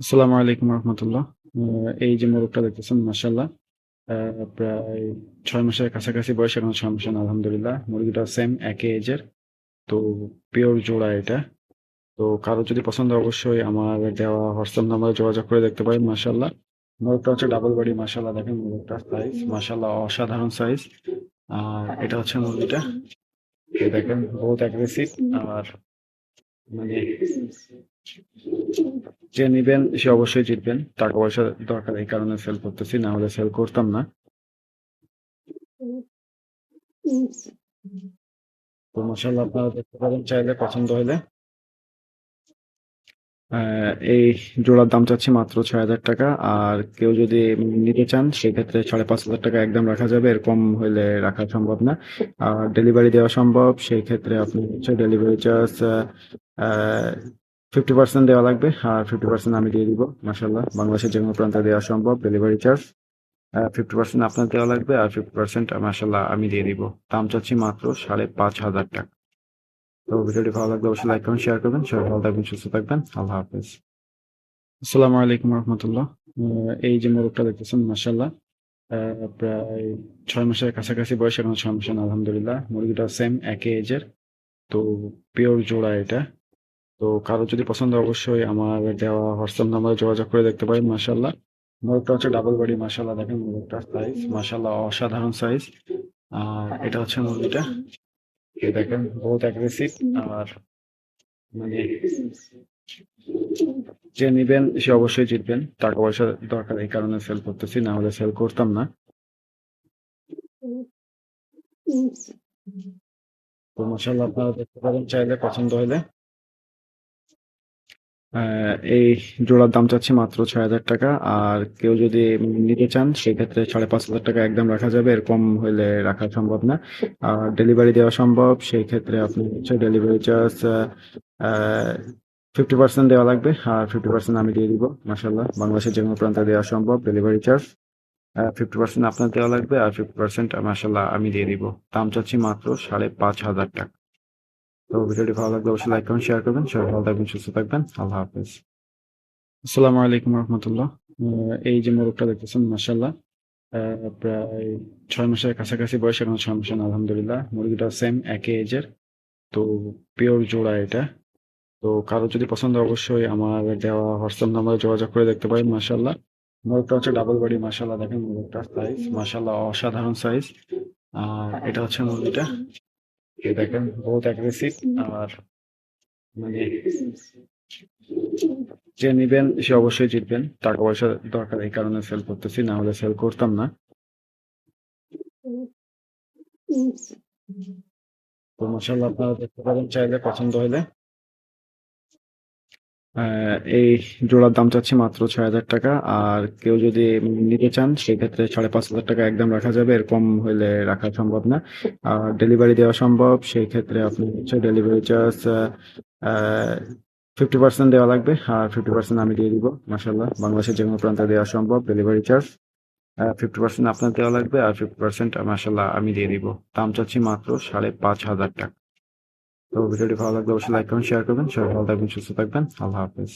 আসসালামু আলাইকুম রহমতুল্লাহ। এই যে মোরগটা দেখতেছেন মাসাল্লাহ প্রায় ছয় মাসের কাছাকাছি বয়স, এখন সমস্যা না আলহামদুলিল্লাহ। মুরগিটা সেম একই এজের তো পিওর জোড়া এটা। তো কারও যদি পছন্দ অবশ্যই আমার দেওয়া হোয়াটসঅ্যাপ নাম্বারে যোগাযোগ করে দেখতে পারেন মাসাল্লাহ মোরগটা হচ্ছে ডাবল বডি মাসাল্লাহ দেখেন মোরগটার সাইজ মাসাল্লাহ অসাধারণ সাইজ আর এটা হচ্ছে মুরগিটা। দেখেন, বহুত অ্যাগ্রেসিভ আর মানে যে নিবেন, সে অবশ্যই জিতবেন। টাকা পয়সা দরকার এই কারণে সেল করতেছি, না হলে সেল করতাম না। তো আপনারা দেখতে পারেন, চাইলে পছন্দ হলে এই জোড়ার দাম চাচ্ছি মাত্র ছয় হাজার টাকা। আর কেউ যদি নিতে চান, সেক্ষেত্রে সাড়ে পাঁচ হাজার টাকা একদম রাখা যাবে। এর কম হলে রাখা সম্ভব না। আর ডেলিভারি দেওয়া সম্ভব, সেই ক্ষেত্রে আপনি হচ্ছে ডেলিভারি চার্জ ফিফটি পার্সেন্ট দেওয়া লাগবে, আর ফিফটি পার্সেন্ট আমি দিয়ে দিব মাসাল্লাহ বাংলাদেশের যে কোনো প্রান্তে দেওয়া সম্ভব ডেলিভারি চার্জ ফিফটি পার্সেন্ট আপনার দেওয়া লাগবে, আর ফিফটি পার্সেন্ট মাসাল্লাহ আমি দিয়ে দিব। দাম চাচ্ছি মাত্র সাড়ে পাঁচ হাজার টাকা। তো ভিডিওটি ভালো লাগলে অবশ্যই লাইক করুন শেয়ার করবেন। সবাই ভালো থাকবেন, সুস্থ থাকবেন। আল্লাহ হাফেজ। আসসালামু আলাইকুম রহমতুল্লাহ। এই যে মোরগটা দেখতেছেন মাসাল্লাহ প্রায় ছয় মাসের কাছাকাছি বয়স, এখন ছয় না আলহামদুলিল্লাহ। মুরগিটা সেম একই এজের তো পিওর জোড়া এটা। তো কারও যদি পছন্দ অবশ্যই আমার দেওয়া হোয়াটসঅ্যাপ নাম্বারে যোগাযোগ করে দেখতে পারেন মাসাল্লাহ মোরগটা হচ্ছে ডাবল বডি মাসাল্লাহ দেখেন মোরগটার সাইজ মাসাল্লাহ অসাধারণ সাইজ আর এটা হচ্ছে মুরগিটা। দেখেন, বহুত অ্যাগ্রেসিভ আর মানে যে নিবেন, সে অবশ্যই জিতবেন। টাকা পয়সা দরকার এই কারণে সেল করতেছি, না হলে সেল করতাম না। তো মাসাল্লাহ আপনারা দেখতে পারেন, চাইলে পছন্দ হলে। এই জোড়ার দাম চাচ্ছি মাত্র ছয় হাজার টাকা। আর কেউ যদি নিতে চান, সেক্ষেত্রে সাড়ে পাঁচ হাজার টাকা একদম রাখা যাবে। এর কম হলে রাখা সম্ভব না। আর ডেলিভারি দেওয়া সম্ভব সেই ক্ষেত্রে আপনি হচ্ছে ডেলিভারি চার্জ ফিফটি পার্সেন্ট দেওয়া লাগবে। আর ফিফটি পার্সেন্ট আমি দিয়ে দিব মাসাল্লাহ বাংলাদেশের যে কোনো প্রান্তে দেওয়া সম্ভব ডেলিভারি চার্জ ফিফটি পার্সেন্ট আপনার দেওয়া লাগবে। আর ফিফটি পার্সেন্ট মাসাল্লাহ আমি দিয়ে দিব। দাম চাচ্ছি মাত্র সাড়ে পাঁচ হাজার টাকা। তো ভিডিওটি ভালো লাগলে অবশ্যই লাইক করুন শেয়ার করবেন। সবাই ভালো থাকবেন, সুস্থ থাকবেন। আল্লাহ হাফেজ। আসসালামু আলাইকুম রহমতুল্লাহ। এই যে মোরগটা দেখতেছেন মাসাল্লাহ প্রায় ছয় মাসের কাছাকাছি বয়স, এখন সমস্যা না আলহামদুলিল্লাহ। মুরগিটা সেম একই এজের তো পিওর জোড়া এটা। তো কারও যদি পছন্দ অবশ্যই আমার দেওয়া হোয়াটসঅ্যাপ নাম্বারে যোগাযোগ করে দেখতে পারেন মাসাল্লাহ মোরগটা হচ্ছে ডাবল বডি মাসাল্লাহ দেখেন মোরগটার সাইজ মাসাল্লাহ অসাধারণ সাইজ আর এটা হচ্ছে মুরগিটা। দেখেন, বহুত অ্যাগ্রেসিভ আর মানে যে নিবেন, সে অবশ্যই জিতবেন। টাকা পয়সা দরকার এই কারণে সেল করতেছি, না হলে সেল করতাম না। তো মাসাল্লাহ আপনারা দেখতে পারেন, চাইলে পছন্দ হলে এই জোড়ার দাম চাচ্ছি মাত্র ছয় হাজার টাকা, আর কেউ যদি নিতে চান, সেক্ষেত্রে সাড়ে পাঁচ হাজার টাকা একদম রাখা যাবে, এর কম হলে রাখা সম্ভব না। আর ডেলিভারি দেওয়া সম্ভব সেই ক্ষেত্রে আপনি হচ্ছে ডেলিভারি চার্জ ফিফটি পার্সেন্ট দেওয়া লাগবে, আর ফিফটি পার্সেন্ট আমি দিয়ে দিব মাসাল্লাহ বাংলাদেশের যে কোনো প্রান্তে দেওয়া সম্ভব ডেলিভারি চার্জ ফিফটি পার্সেন্ট আপনার দেওয়া লাগবে, আর ফিফটি পার্সেন্ট মাসাল্লাহ আমি দিয়ে দিব। দাম চাচ্ছি মাত্র সাড়ে পাঁচ হাজার টাকা। তো ভিডিওটি ভালো লাগলে অবশ্যই লাইক করুন শেয়ার করবেন। সবাই ভালো থাকবেন, সুস্থ থাকবেন। আল্লাহ হাফেজ।